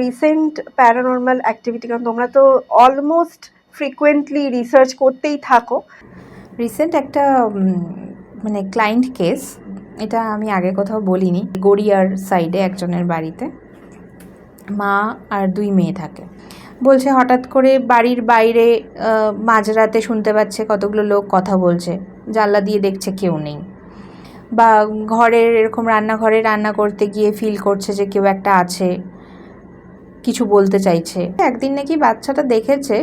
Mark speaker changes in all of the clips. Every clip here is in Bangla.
Speaker 1: রিসেন্ট প্যারানর্মাল অ্যাক্টিভিটি কারণ তোমরা তো অলমোস্ট ফ্রিকুয়েন্টলি রিসার্চ করতেই থাকো।
Speaker 2: রিসেন্ট একটা মানে ক্লায়েন্ট কেস এটা আমি আগে কোথাও বলিনি, গড়িয়ার সাইডে একজনের বাড়িতে। মা আর দুই মেয়ে থাকে। বলছে হঠাৎ করে বাড়ির বাইরে মাঝরাতে শুনতে পাচ্ছে কতগুলো লোক কথা বলছে, জানলা দিয়ে দেখছে কেউ নেই। বা ঘরের, এরকম রান্নাঘরে রান্না করতে গিয়ে ফিল করছে যে কেউ একটা আছে। কিছু বলতে চাইছে। একদিন নাকি বাচ্চাটা দেখেছে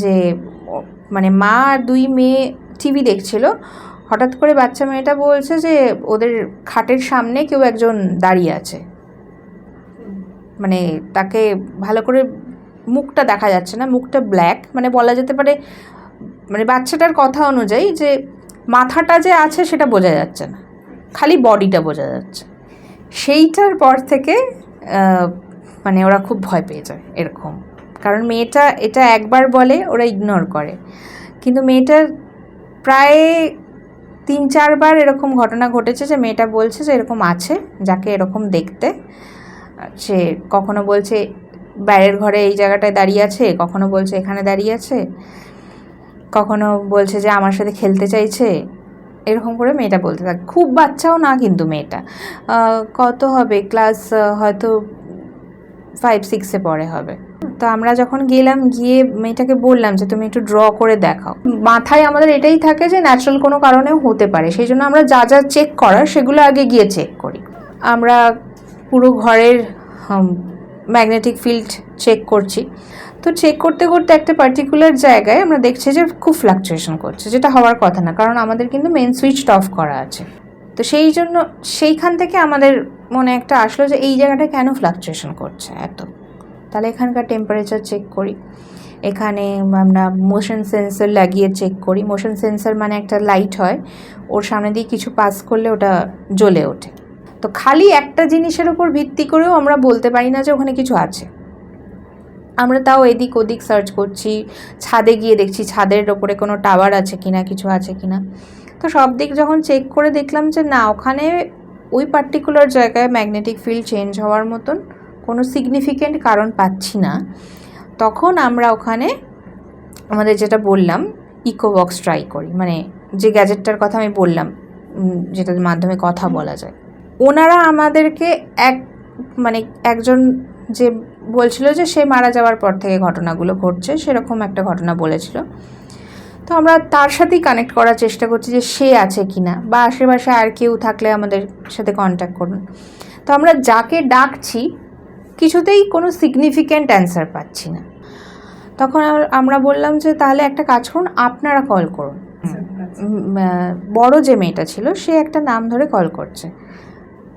Speaker 2: যে মানে মা আর দুই মেয়ে টিভি দেখছিল। হঠাৎ করে বাচ্চা মেয়েটা বলছে যে, ওদের খাটের সামনে কেউ একজন দাঁড়িয়ে আছে। মানে তাকে ভালো করে মুখটা দেখা যাচ্ছে না, মুখটা ব্ল্যাক মানে বলা যেতে পারে মানে বাচ্চাটার কথা অনুযায়ী যে, মাথাটা যে আছে সেটা বোঝা যাচ্ছে না। খালি বডিটা বোঝা যাচ্ছে। সেইটার পর থেকে মানে ওরা খুব ভয় পেয়ে যায় এরকম। কারণ মেয়েটা এটা একবার বলে, ওরা ইগনোর করে। কিন্তু মেয়েটার প্রায় তিন চারবার এরকম ঘটনা ঘটেছে যে মেয়েটা বলছে যে এরকম আছে, যাকে এরকম দেখতে। সে কখনো বলছে, বাইরের ঘরে এই জায়গাটায় দাঁড়িয়ে আছে? কখনো বলছে, এখানে দাঁড়িয়ে আছে? কখনো বলছে যে, আমার সাথে খেলতে চাইছে? এরকম করে মেয়েটা বলতে থাকে। খুব বাচ্চাও না কিন্তু মেয়েটা। কত হবে? ক্লাস হয়তো ফাইভ সিক্সে পরে হবে। তো আমরা যখন গেলাম, গিয়ে মেয়েটাকে বললাম যে, তুমি একটু ড্র করে দেখাও। মাথায় আমাদের এটাই থাকে যে ন্যাচারাল কোনো কারণেও হতে পারে। সেই জন্য আমরা যা যা চেক করার, সেগুলো আগে গিয়ে চেক করি। আমরা পুরো ঘরের ম্যাগনেটিক ফিল্ড চেক করছি। তো চেক করতে করতে একটা পার্টিকুলার জায়গায় আমরা দেখছি যে, খুব ফ্লাকচুয়েশন করছে, যেটা হওয়ার কথা না। কারণ আমাদের কিন্তু মেন সুইচটা অফ করা আছে। তো সেই জন্য, সেইখান থেকে আমাদের মনে একটা আসলো যে এই জায়গাটা কেন ফ্লাকচুয়েশন করছে এত? তাহলে এখানকার টেম্পারেচার চেক করি। এখানে আমরা মোশন সেন্সর লাগিয়ে চেক করি। মোশন সেন্সর মানে একটা লাইট হয়। ওর সামনে দিয়ে কিছু পাস করলে ওটা জ্বলে ওঠে। তো খালি একটা জিনিসের উপর ভিত্তি করেও আমরা বলতে পারি না যে ওখানে কিছু আছে। আমরা তাও এদিক ওদিক সার্চ করছি। ছাদে গিয়ে দেখছি ছাদের ওপরে কোনো টাওয়ার আছে কিনা, কিছু আছে কিনা। তো সব দিক যখন চেক করে দেখলাম যে না, ওখানে ওই পার্টিকুলার জায়গায় ম্যাগনেটিক ফিল্ড চেঞ্জ হওয়ার মতন কোনো সিগনিফিক্যান্ট কারণ পাচ্ছি না। তখন আমরা ওখানে আমাদের যেটা বললাম ইকোবক্স ট্রাই করি। মানে যে গ্যাজেটটার কথা আমি বললাম যেটার মাধ্যমে কথা বলা যায়। ওনারা আমাদেরকে এক মানে একজন যে বলছিল যে সে মারা যাওয়ার পর থেকে ঘটনাগুলো ঘটছে সেরকম একটা ঘটনা বলেছিল। তো আমরা তার সাথেই কানেক্ট করার চেষ্টা করছি যে সে আছে কি না বা আশেপাশে আর কেউ থাকলে আমাদের সাথে কন্ট্যাক্ট করুন। তো আমরা যাকে ডাকছি কিছুতেই কোনো সিগনিফিক্যান্ট অ্যান্সার পাচ্ছি না। তখন আমরা বললাম যে তাহলে একটা কাজ করুন আপনারা কল করুন। বড় যে মেয়েটা ছিল সে একটা নাম ধরে কল করছে।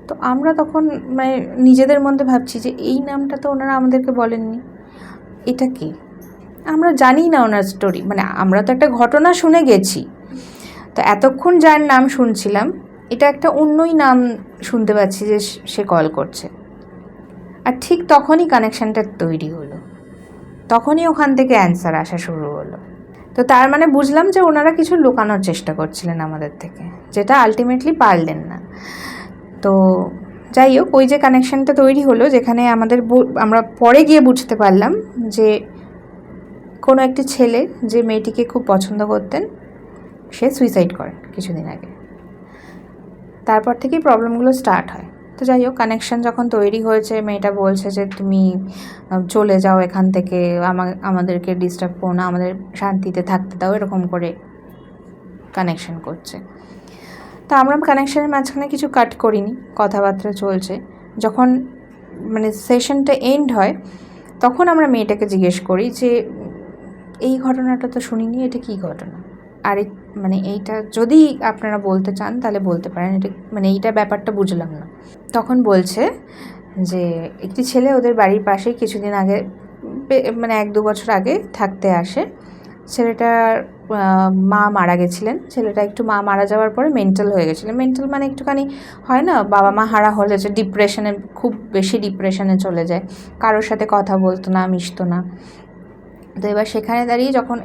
Speaker 2: তো আমরা তখন মানে নিজেদের মধ্যে ভাবছি যে এই নামটা তো ওনারা আমাদেরকে বলেননি। এটা কি? আমরা জানি না ওনার স্টোরি মানে আমরা তো একটা ঘটনা শুনে গেছি। তো এতক্ষণ যার নাম শুনছিলাম, এটা একটা অন্যই নাম শুনতে পাচ্ছি যে সে- কল করছে। আর ঠিক তখনই কানেকশানটা তৈরি হলো। তখনই ওখান থেকে অ্যান্সার আসা শুরু হলো। তো তার মানে বুঝলাম যে ওনারা কিছু লুকানোর চেষ্টা করছিলেন আমাদের থেকে, যেটা আলটিমেটলি পারলেন না। তো যাই হোক, ওই যে কানেকশানটা তৈরি হলো, যেখানে আমাদের আমরা পরে গিয়ে বুঝতে পারলাম যে কোনো একটি ছেলে যে মেয়েটিকে খুব পছন্দ করতেন, সে সুইসাইড করেন কিছুদিন আগে। তারপর থেকেই প্রবলেমগুলো স্টার্ট হয়। তো যাই হোক কানেকশান যখন তৈরি হয়েছে, মেয়েটা বলছে যে, তুমি চলে যাও এখান থেকে আমাদেরকে ডিস্টার্ব করো না, আমাদের শান্তিতে থাকতে দাও। এরকম করে কানেকশান করছে। তো আমরা কানেকশানের মাঝখানে কিছু কাট করিনি, কথাবার্তা চলছে। যখন মানে সেশনটা এন্ড হয়, তখন আমরা মেয়েটাকে জিজ্ঞেস করি যে এই ঘটনাটা তো শুনিনি, এটা কী ঘটনা? আর মানে এইটা যদি আপনারা বলতে চান, তাহলে বলতে পারেন। এটা মানে এইটা ব্যাপারটা বুঝলাম না। তখন বলছে যে, একটি ছেলে ওদের বাড়ির পাশেই কিছুদিন আগে মানে এক দু বছর আগে থাকতে আসে। ছেলেটার মা মারা গেছিলেন। ছেলেটা একটু মা মারা যাওয়ার পরে মেন্টাল হয়ে গেছিলেন। মেন্টাল মানে একটুখানি হয় না, বাবা মা হারা হলে যে ডিপ্রেশনে খুব বেশি ডিপ্রেশনে চলে যায়। কারোর সাথে কথা বলতো না, মিশতো না। তো এবার সেখানে দাঁড়িয়ে যখন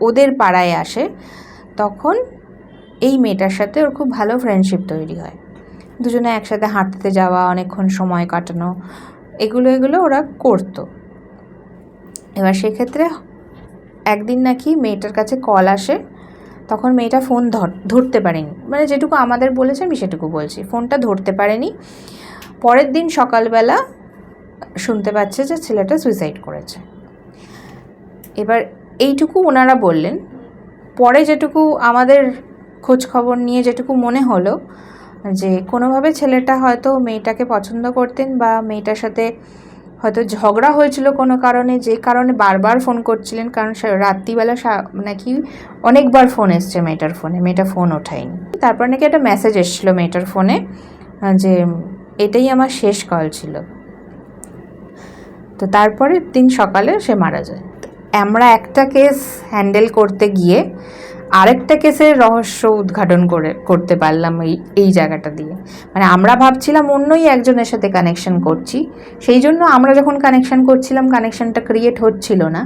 Speaker 2: ওদের পাড়ায় আসে, তখন এই মেয়েটার সাথে ওর খুব ভালো ফ্রেন্ডশিপ তৈরি হয়। দুজনে একসাথে হাঁটতে যাওয়া, অনেকক্ষণ সময় কাটানো, এগুলো এগুলো ওরা করতো। এবার সেক্ষেত্রে একদিন নাকি মেয়েটার কাছে কল আসে, তখন মেয়েটা ফোন ধর, ধরতে পারেনি। মানে যেটুকু আমাদের বলেছে, আমি সেটুকু বলছি। ফোনটা ধরতে পারেনি। পরের দিন সকালবেলা শুনতে পাচ্ছে যে ছেলেটা সুইসাইড করেছে। এবার এইটুকু ওনারা বললেন। পরে যেটুকু আমাদের খোঁজ খবর নিয়ে যেটুকু মনে হলো, যে কোনোভাবে ছেলেটা হয়তো মেয়েটাকে পছন্দ করতেন বা মেয়েটার সাথে হয়তো ঝগড়া হয়েছিল কোনো কারণে, যে কারণে বারবার ফোন করছিলেন, কারণ রাত্রিবেলা নাকি অনেকবার ফোন এসছে মেয়েটার ফোনে, মেয়েটা ফোন ওঠায়নি। তারপর নাকি একটা মেসেজ এসেছিল মেয়েটার ফোনে, যে এটাই আমার শেষ কল ছিল। তো তারপরের দিন সকালে সে মারা যায়। আমরা একটা কেস হ্যান্ডেল করতে গিয়ে আরেকটা কেসের রহস্য উদ্ঘাটন করে, করতে পারলাম এই এই জায়গাটা দিয়ে। মানে আমরা ভাবছিলাম অন্যই একজনের সাথে কানেকশন করছি। সেই জন্য আমরা যখন কানেকশন করছিলাম কানেকশনটা ক্রিয়েট হচ্ছিল না।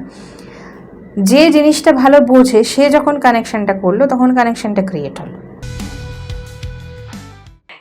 Speaker 2: যে জিনিসটা ভালো বোঝে, সে যখন কানেকশনটা করল, তখন কানেকশনটা ক্রিয়েট হলো।